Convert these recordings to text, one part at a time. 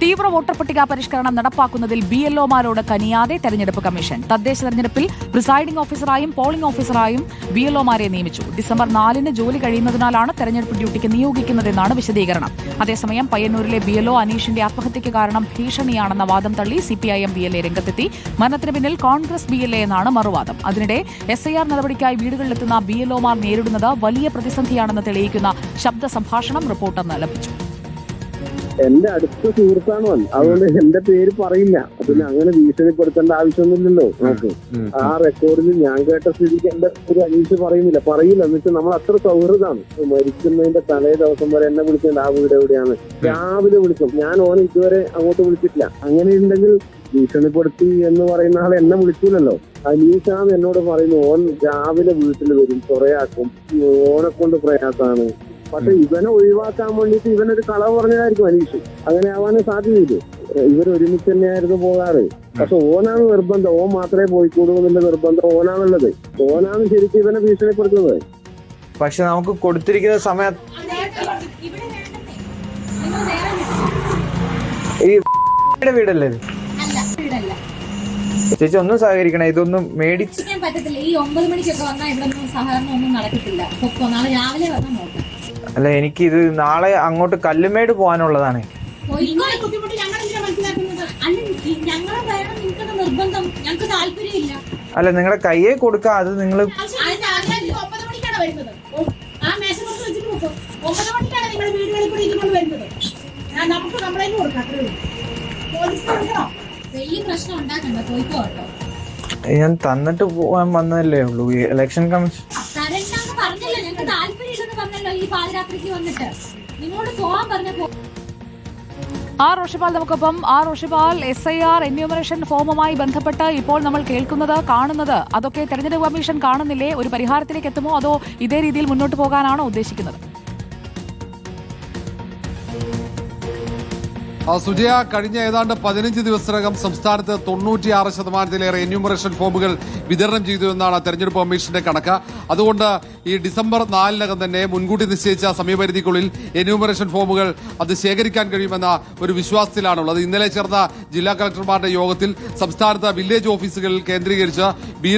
തീവ്ര വോട്ടർ പട്ടിക പരിഷ്കരണം നടപ്പാക്കുന്നതിൽ ബി എൽ ഒമാരോട് കനിയാതെ തെരഞ്ഞെടുപ്പ് കമ്മീഷൻ. തദ്ദേശ തെരഞ്ഞെടുപ്പിൽ പ്രിസൈഡിംഗ് ഓഫീസറായും പോളിംഗ് ഓഫീസറായും ബി എൽ ഒമാരെ നിയമിച്ചു. ഡിസംബർ നാലിന് ജോലി കഴിയുന്നതിനാലാണ് തെരഞ്ഞെടുപ്പ് ഡ്യൂട്ടിക്ക് നിയോഗിക്കുന്നതെന്നാണ് വിശദീകരണം. അതേസമയം പയ്യന്നൂരിലെ ബി എൽ ഒ അനീഷിന്റെ ആത്മഹത്യയ്ക്ക് കാരണം ഭീഷണിയാണെന്ന വാദം തള്ളി സിപിഐഎം ബി എൽ എ രംഗത്തെത്തി. മരണത്തിന് പിന്നിൽ കോൺഗ്രസ് ബി എൽ എ എന്നാണ് മറുവാദം. അതിനിടെ എസ് ഐ ആർ നടപടിക്കായി വീടുകളിലെത്തുന്ന ബി എൽ ഒമാർ നേരിടുന്നത് വലിയ പ്രതിസന്ധിയാണെന്ന് തെളിയിക്കുന്ന ശബ്ദ സംഭാഷണം റിപ്പോർട്ടറിന് ലഭിച്ചു. എന്റെ അടുത്ത സുഹൃത്താണ് അവൻ. അതുകൊണ്ട് എന്റെ പേര് പറയില്ല. പിന്നെ അങ്ങനെ ഭീഷണിപ്പെടുത്തേണ്ട ആവശ്യമൊന്നുമില്ലല്ലോ നമുക്ക്. ആ റെക്കോർഡിൽ ഞാൻ കേട്ട സ്ഥിതിക്ക് എന്റെ ഒരു അനീഷ് പറയുന്നില്ല പറയില്ല. എന്നുവെച്ചാൽ നമ്മൾ അത്ര സൗഹൃദമാണ്. മരിക്കുന്നതിന്റെ തലേ ദിവസം വരെ എന്നെ വിളിക്കേണ്ട ആ വീട് എവിടെയാണ്? രാവിലെ വിളിക്കും ഞാൻ ഓനെ ഇതുവരെ അങ്ങോട്ട് വിളിച്ചിട്ടില്ല. അങ്ങനെ ഉണ്ടെങ്കിൽ ഭീഷണിപ്പെടുത്തി എന്ന് പറയുന്ന ആൾ എന്നെ വിളിക്കൂലല്ലോ. അനീഷാന്ന് എന്നോട് പറയുന്നു ഓൻ രാവിലെ വീട്ടിൽ വരും. കുറേയാക്കും ഓനെ കൊണ്ട് പ്രയാസമാണ്. പക്ഷെ ഇവനെ ഒഴിവാക്കാൻ വേണ്ടിയിട്ട് ഇവനൊരു കളവ് പറഞ്ഞതായിരിക്കും അനീഷ്. അങ്ങനെ ആവാനും സാധ്യതയില്ല? ഇവർ ഒരുമിച്ച് തന്നെയായിരുന്നു പോകാറ്. പക്ഷെ ഓനാണ് നിർബന്ധം. ഓൻ മാത്രമേ പോയിക്കൂടൂ എന്നുള്ള നിർബന്ധം ഓനാണുള്ളത്. ഓനാണ് ശരിക്കും ഇവനെ ഭീഷണിപ്പെടുത്തുന്നത്. പക്ഷെ നമുക്ക് കൊടുത്തിരിക്കുന്ന സമയം ഈ വീടല്ലേ ചേച്ചി ഒന്നും സഹകരിക്കണേ ഇതൊന്നും മേടിച്ച് ഞാൻ പറ്റത്തില്ല. ഈ ഒമ്പത് മണിക്കൊക്കെ വന്നാൽ ഇവിടെ ഒന്നും സഹകരണം ഒന്നും നടക്കത്തില്ല. നാളെ രാവിലെ വന്നാൽ നോക്കാം. അല്ല എനിക്ക് ഇത് നാളെ അങ്ങോട്ട് കല്ലുമേട് പോകാനുള്ളതാണ്. അല്ല നിങ്ങളുടെ കയ്യെ കൊടുക്കുക അത് നിങ്ങൾ കൊടുക്കാം ഞാൻ തന്നിട്ട് പോവാൻ വന്നതല്ലേ ഉള്ളൂ. ഇലക്ഷൻ കമ്മീഷൻ പറഞ്ഞല്ലോ ഈ പാതിരാത്രിക്ക് വന്നിട്ട്. നിങ്ങളോട് പോവാൻ പറഞ്ഞപ്പോ ആർ റോഷിപാൽ നമുക്കൊപ്പം. R Roshipal S I R enumeration ഫോമുമായി ബന്ധപ്പെട്ട് ഇപ്പോൾ നമ്മൾ കേൾക്കുന്നത് കാണുന്നത്. അതൊക്കെ തെരഞ്ഞെടുപ്പ് കമ്മീഷൻ കാണുന്നില്ലേ? ഒരു പരിഹാരത്തിലേക്ക് എത്തുമോ? അതോ ഇതേ രീതിയിൽ മുന്നോട്ട് പോകാനാണോ ഉദ്ദേശിക്കുന്നത്? സുജയ കഴിഞ്ഞ ഏതാണ്ട് പതിനഞ്ച് ദിവസത്തിനകം സംസ്ഥാനത്ത് തൊണ്ണൂറ്റിയാറ് ശതമാനത്തിലേറെ എന്യൂമറേഷൻ ഫോമുകൾ വിതരണം ചെയ്തു എന്നാണ് തെരഞ്ഞെടുപ്പ് കമ്മീഷന്റെ കണക്ക്. അതുകൊണ്ട് ഈ ഡിസംബർ നാലിനകം തന്നെ മുൻകൂട്ടി നിശ്ചയിച്ച സമയപരിധിക്കുള്ളിൽ എന്യൂമറേഷൻ ഫോമുകൾ അത് ശേഖരിക്കാൻ കഴിയുമെന്ന ഒരു വിശ്വാസത്തിലാണുള്ളത്. ഇന്നലെ ചേർന്ന ജില്ലാ കളക്ടർമാരുടെ യോഗത്തിൽ സംസ്ഥാനത്ത് വില്ലേജ് ഓഫീസുകളിൽ കേന്ദ്രീകരിച്ച് ബി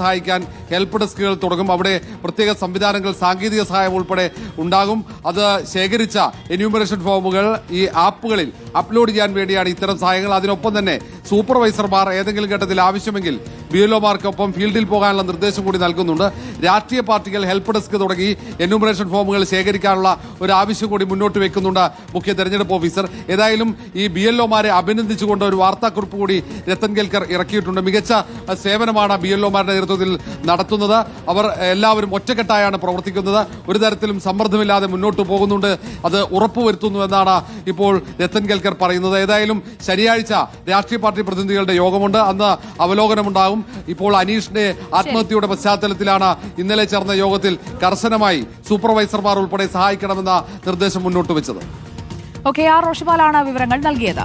സഹായിക്കാൻ ഹെൽപ്പ് ഡെസ്കുകൾ തുടങ്ങും. അവിടെ പ്രത്യേക സംവിധാനങ്ങൾ സാങ്കേതിക സഹായം ഉൾപ്പെടെ ഉണ്ടാകും. അത് ശേഖരിച്ച എന്യൂമറേഷൻ ഫോമുകൾ ഈ ആപ്പുകളിൽ അപ്ലോഡ് ചെയ്യാൻ വേണ്ടിയാണ് ഇത്തരം സഹായങ്ങൾ. അതിനൊപ്പം തന്നെ സൂപ്പർവൈസർമാർ ഏതെങ്കിലും ഘട്ടത്തിൽ ആവശ്യമെങ്കിൽ ബി എൽഒമാർക്കൊപ്പം ഫീൽഡിൽ പോകാനുള്ള നിർദ്ദേശം കൂടി നൽകുന്നുണ്ട്. രാഷ്ട്രീയ പാർട്ടികൾ ഹെൽപ്പ് ഡെസ്ക് തുടങ്ങി എന്യൂമറേഷൻ ഫോമുകൾ ശേഖരിക്കാനുള്ള ഒരു ആവശ്യം കൂടി മുന്നോട്ട് വെക്കുന്നുണ്ട് മുഖ്യ തെരഞ്ഞെടുപ്പ് ഓഫീസർ. ഏതായാലും ഈ ബി എൽഒമാരെ അഭിനന്ദിച്ചുകൊണ്ട് ഒരു വാർത്താക്കുറിപ്പ് കൂടി രത്തൻ കേൽക്കർ ഇറക്കിയിട്ടുണ്ട്. മികച്ച സേവനമാണ് ബി എൽഒമാരുടെ നേതൃത്വത്തിൽ നടത്തുന്നത്. അവർ എല്ലാവരും ഒറ്റക്കെട്ടായാണ് പ്രവർത്തിക്കുന്നത്. ഒരു തരത്തിലും സമ്മർദ്ദമില്ലാതെ മുന്നോട്ട് പോകുന്നുണ്ട്. അത് ഉറപ്പുവരുത്തുന്നു എന്നാണ് ഇപ്പോൾ രത്തൻ കേൽക്കർ പറയുന്നത്. ഏതായാലും ശനിയാഴ്ച രാഷ്ട്രീയ പാർട്ടി പ്രതിനിധികളുടെ യോഗമുണ്ട്. അന്ന് അവലോകനമുണ്ടാകും. ഇപ്പോൾ അനീഷിന്റെ ആത്മഹത്യയുടെ പശ്ചാത്തലത്തിലാണ് ഇന്നലെ ചേർന്ന യോഗത്തിൽ കർശനമായി സൂപ്പർവൈസർമാർ ഉൾപ്പെടെ സഹായിക്കണമെന്ന നിർദ്ദേശം മുന്നോട്ട് വെച്ചത്. ഓക്കെ ആർ റോഷിപാലാണ് വിവരങ്ങൾ നൽകിയത്.